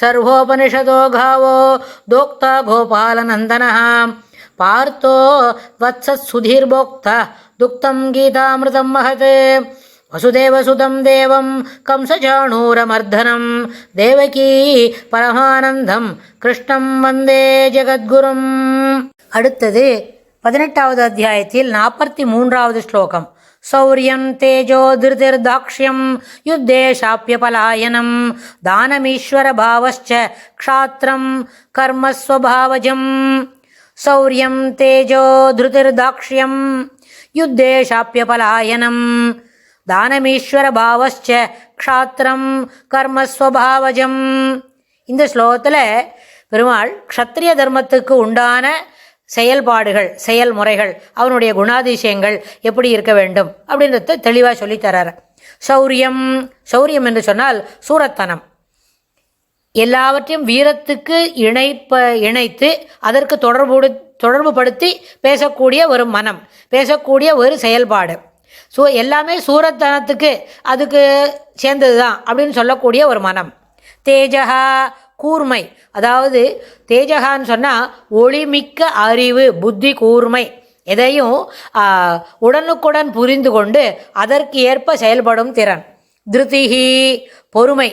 सर्वोपनिषदो गावो दोक्ता गोपालनन्दनः पार्थो वत्सत्सुधीर्भोक्ता दुक्तं गीतामृतं महत् वसुदेवसुतं देवं कंसचाणूरमर्दनं देवकी பரமானந்தம் கிருஷ்ணம் வந்தே ஜெகத்குரும் அடுத்தது பதினெட்டாவது அத்தியாயத்தில் நாற்பத்தி மூன்றாவது ஸ்லோகம் சௌரியம் தேஜோ திருதிர்தாக்ஷ்யம் யுத்தே சாப்பியபலாயனம் தானமீஸ்வரபாவச்ச க்ஷாத்திரம் கர்மஸ்வபாவஜம். சௌரியம் தேஜோ திருதிர்தாக்ஷ்யம் யுத்தே சாப்பியபலாயனம் தானமீஸ்வரபாவச்ச க்ஷாத்திரம் கர்மஸ்வபாவஜம். இந்த ஸ்லோகத்தில் பெருமாள் க்ஷத்ரிய தர்மத்துக்கு உண்டான செயல்பாடுகள் செயல்முறைகள் அவனுடைய குணாதிசயங்கள் எப்படி இருக்க வேண்டும் அப்படின்றத தெளிவாக சொல்லித்தரார் சௌரியம் சௌரியம் என்று சொன்னால் சூரத்தனம். எல்லாவற்றையும் வீரத்துக்கு இணைப்ப இணைத்து அதற்கு தொடர்பு தொடர்புபடுத்தி பேசக்கூடிய ஒரு மனம் பேசக்கூடிய ஒரு செயல்பாடு. ஸோ எல்லாமே சூரத்தனத்துக்கு அதுக்கு சேர்ந்தது தான் அப்படின்னு சொல்லக்கூடிய ஒரு மனம். தேஜகா கூர்மை. அதாவது தேஜகான்னு சொன்னால் ஒளிமிக்க அறிவு புத்தி கூர்மை. எதையும் உடனுக்குடன் புரிந்து கொண்டு அதற்கு ஏற்ப செயல்படும் திறன். திருத்திகி பொறுமை.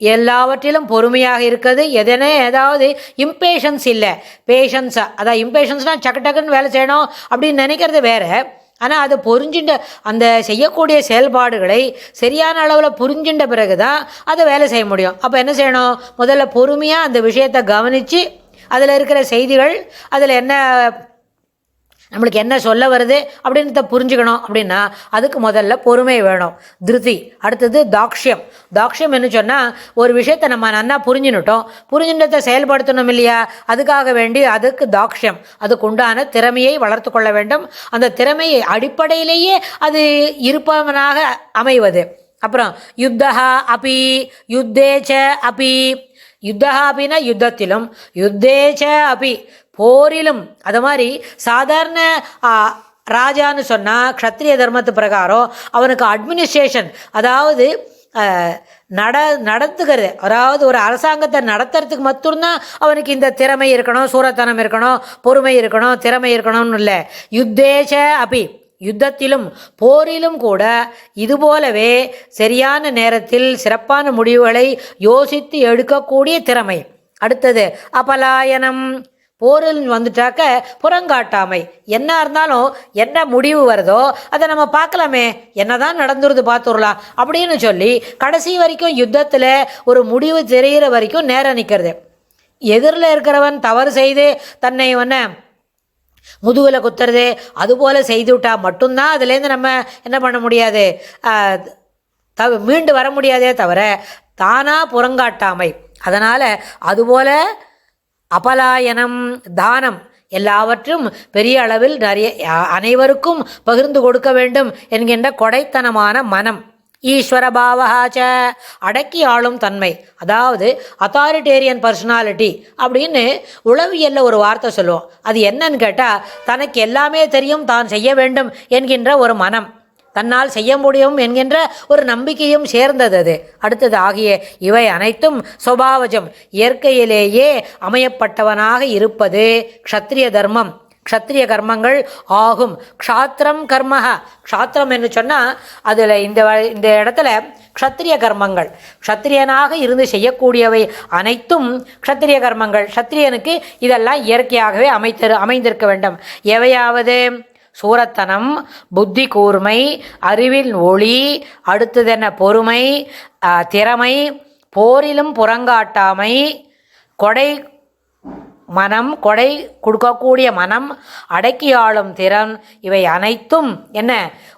எல்லாவற்றிலும் பொறுமையாக இருக்கிறது. எதனே ஏதாவது இம்பேஷன்ஸ் இல்லை. பேஷன்ஸாக அதான் இம்பேஷன்ஸ்னால் சக்கு டக்குன்னு வேலை செய்யணும் அப்படின்னு நினைக்கிறது வேற. ஆனால் அதை புரிஞ்சுட்ட அந்த செய்யக்கூடிய செயல்பாடுகளை சரியான அளவில் புரிஞ்சின்ற பிறகு தான் அதை வேலை செய்ய முடியும். அப்போ என்ன செய்யணும்? முதல்ல பொறுமையாக அந்த விஷயத்தை கவனித்து அதில் இருக்கிற செய்திகள் அதில் என்ன நம்மளுக்கு என்ன சொல்ல வருது அப்படின்றத புரிஞ்சுக்கணும் அப்படின்னா அதுக்கு முதல்ல பொறுமை வேணும். திருதி. அடுத்தது தாக்ஷியம். தாக்ஷியம் என்ன சொன்னால் ஒரு விஷயத்தை நம்ம நன்னா புரிஞ்சுனுட்டோம் புரிஞ்சுன்றதை செயல்படுத்தணும் இல்லையா? அதுக்காக வேண்டி அதுக்கு தாக்ஷியம். அதுக்கு உண்டான திறமையை வளர்த்து கொள்ள வேண்டும். அந்த திறமையை அடிப்படையிலேயே அது இருப்பவனாக அமைவது. அப்புறம் யுத்தஹா அபி யுத்தேச்ச அபி. யுத்தஹா அப்படின்னா யுத்தத்திலும் யுத்தேச்ச அபி. போரிலும். அது மாதிரி சாதாரண ராஜான்னு சொன்னால் க்ஷத்ரிய தர்மத்து பிரகாரம் அவனுக்கு அட்மினிஸ்ட்ரேஷன் அதாவது நட நடத்துகிறது. அதாவது ஒரு அரசாங்கத்தை நடத்துறதுக்கு மட்டும்தான் அவனுக்கு இந்த திறமை இருக்கணும் சூரத்தனம் இருக்கணும் பொறுமை இருக்கணும் திறமை இருக்கணும்னு இல்லை. யுத்தேஷ அபி யுத்தத்திலும் போரிலும் கூட இதுபோலவே சரியான நேரத்தில் சிறப்பான முடிவுகளை யோசித்து எடுக்கக்கூடிய திறமை. அடுத்தது அபலாயனம். போரில் வந்துட்டாக்க புறங்காட்டாமை. என்ன இருந்தாலும் என்ன முடிவு வருதோ அதை நம்ம பார்க்கலாமே. என்னதான் நடந்துருது பார்த்துடலாம் அப்படின்னு சொல்லி கடைசி வரைக்கும் யுத்தத்தில் ஒரு முடிவு தெரிகிற வரைக்கும் நேரம் நிற்கிறது எதிரில் இருக்கிறவன் தவறு செய்து தன்னை வந்து முதுகில் குத்துறது அதுபோல் செய்து விட்டால் மட்டும்தான் அதுலேருந்து நம்ம என்ன பண்ண முடியாது? தவ மீண்டு வர முடியாதே தவிர தானாக புறங்காட்டாமை. அதனால் அதுபோல் அபலாயனம் தானம் எல்லாவற்றும் பெரிய அளவில் நிறைய அனைவருக்கும் பகிர்ந்து கொடுக்க வேண்டும் என்கின்ற கொடைத்தனமான மனம். ஈஸ்வர பாவகாச்ச அடக்கி ஆளும் தன்மை. அதாவது அத்தாரிட்டேரியன் பர்சனாலிட்டி அப்படின்னு உளவியல்ல ஒரு வார்த்தை சொல்லுவோம். அது என்னன்னு கேட்டால் தனக்கு எல்லாமே தெரியும் தான் செய்ய வேண்டும் என்கின்ற ஒரு மனம். தன்னால் செய்ய முடியும் என்கின்ற ஒரு நம்பிக்கையும் சேர்ந்தது அது. அடுத்தது ஆகிய இவை அனைத்தும் சுபாவஜம். இயற்கையிலேயே அமையப்பட்டவனாக இருப்பது க்ஷத்ரிய தர்மம். க்ஷத்ரிய கர்மங்கள் ஆகும். க்ஷாத்திரம் கர்மஹ. க்ஷாத்திரம் என்று சொன்னால் அதில் இந்த வ- இந்த இடத்துல க்ஷத்ரிய கர்மங்கள். க்ஷத்ரியனாக இருந்து செய்யக்கூடியவை அனைத்தும் க்ஷத்ரிய கர்மங்கள். க்ஷத்ரியனுக்கு இதெல்லாம் இயற்கையாகவே அமைத்தரு அமைந்திருக்க வேண்டும். எவையாவது சூரத்தனம் புத்தி கூர்மை அறிவில் ஒளி அடுத்தது என்ன பொறுமை திறமை போரிலும் புறங்காட்டாமை கொடை மனம் கொடை கொடுக்கக்கூடிய மனம் அடக்கி ஆளும் திறன் இவை அனைத்தும் என்ன?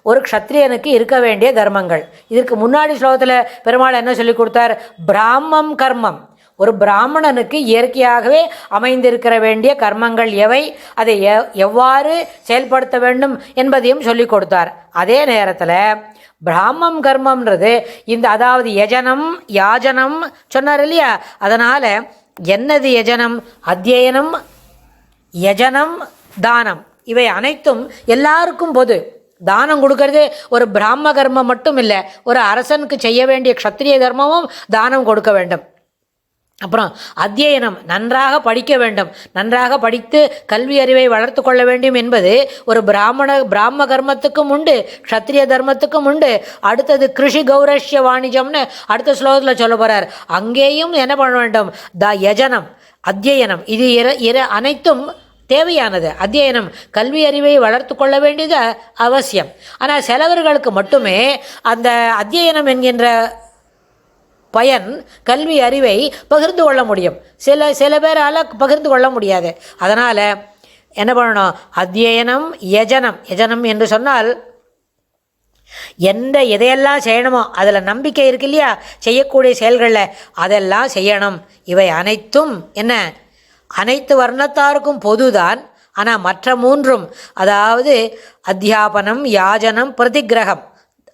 ஒரு க்ஷத்ரியனுக்கு இருக்க வேண்டிய தர்மங்கள். இதற்கு முன்னாடி ஸ்லோகத்தில் பெருமாள் என்ன சொல்லி கொடுத்தார்? பிராமம் கர்மம். ஒரு பிராமணனுக்கு இயற்கையாகவே அமைந்திருக்கிற வேண்டிய கர்மங்கள் எவை? அதை எவ்வாறு செயல்படுத்த வேண்டும் என்பதையும் சொல்லிக் கொடுத்தார். அதே நேரத்தில் பிராமம் கர்மம்ன்றது இந்த அதாவது யஜனம் யாஜனம் சொன்னார் இல்லையா? அதனால் என்னது யஜனம்? அத்தியனம் யஜனம் தானம். இவை அனைத்தும் எல்லாருக்கும் பொது. தானம் கொடுக்கறது ஒரு பிராம கர்மம் மட்டும் இல்லை ஒரு அரசனுக்கு செய்ய வேண்டிய க்ஷத்திரிய தர்மமும் தானம் கொடுக்க வேண்டும். அப்புறம் அத்தியனம் நன்றாக படிக்க வேண்டும். நன்றாக படித்து கல்வி அறிவை வளர்த்து கொள்ள வேண்டும் என்பது ஒரு பிராமண பிராம கர்மத்துக்கும் உண்டு க்ஷத்திரிய தர்மத்துக்கும் உண்டு. அடுத்தது கிருஷி கௌரஷ்ய வாணிஜம்னு அடுத்த ஸ்லோகத்தில் சொல்ல போகிறார் அங்கேயும் என்ன பண்ண வேண்டும்? த யஜனம் அத்தியனம். இது இர இர அனைத்தும் தேவையானது. அத்தியனம் கல்வி அறிவை வளர்த்து கொள்ள வேண்டியது அவசியம். ஆனால் சிலவர்களுக்கு மட்டுமே அந்த அத்தியனம் என்கின்ற பயன் கல்வி அறிவை பகிர்ந்து கொள்ள முடியும். சில சில பேரால் பகிர்ந்து கொள்ள முடியாது. அதனால் என்ன பண்ணணும்? அத்தியனம் யஜனம். யஜனம் என்று சொன்னால் எந்த எதையெல்லாம் செய்யணுமோ அதில் நம்பிக்கை இருக்கு இல்லையா? செய்யக்கூடிய செயல்களில் அதெல்லாம் செய்யணும். இவை அனைத்தும் என்ன? அனைத்து வர்ணத்தாருக்கும் பொதுதான். ஆனால் மற்ற மூன்றும் அதாவது அத்தியாபனம் யாஜனம் பிரதிக்கிரகம்.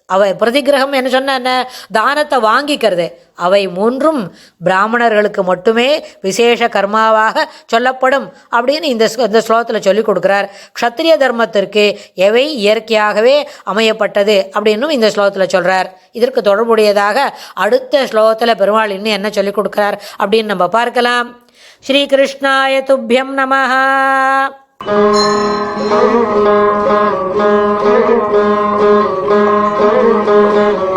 அவை பிரதிக்கிரகம் என்ன சொன்ன என்ன? தானத்தை வாங்கிக்கிறது. அவை மூன்றும் பிராமணர்களுக்கு மட்டுமே விசேஷ கர்மாவாக சொல்லப்படும் அப்படின்னு இந்த இந்த ஸ்லோகத்தில் சொல்லிக் கொடுக்குறார். க்ஷத்திரிய தர்மத்திற்கு எவை இயற்கையாகவே அமையப்பட்டது அப்படின்னும் இந்த ஸ்லோகத்தில் சொல்கிறார் இதற்கு தொடர்புடையதாக அடுத்த ஸ்லோகத்தில் பெருமாள் இன்னும் என்ன சொல்லிக் கொடுக்குறார் அப்படின்னு நம்ம பார்க்கலாம். ஸ்ரீகிருஷ்ணாய துப்பியம் நமஹ. Thank you. Müzik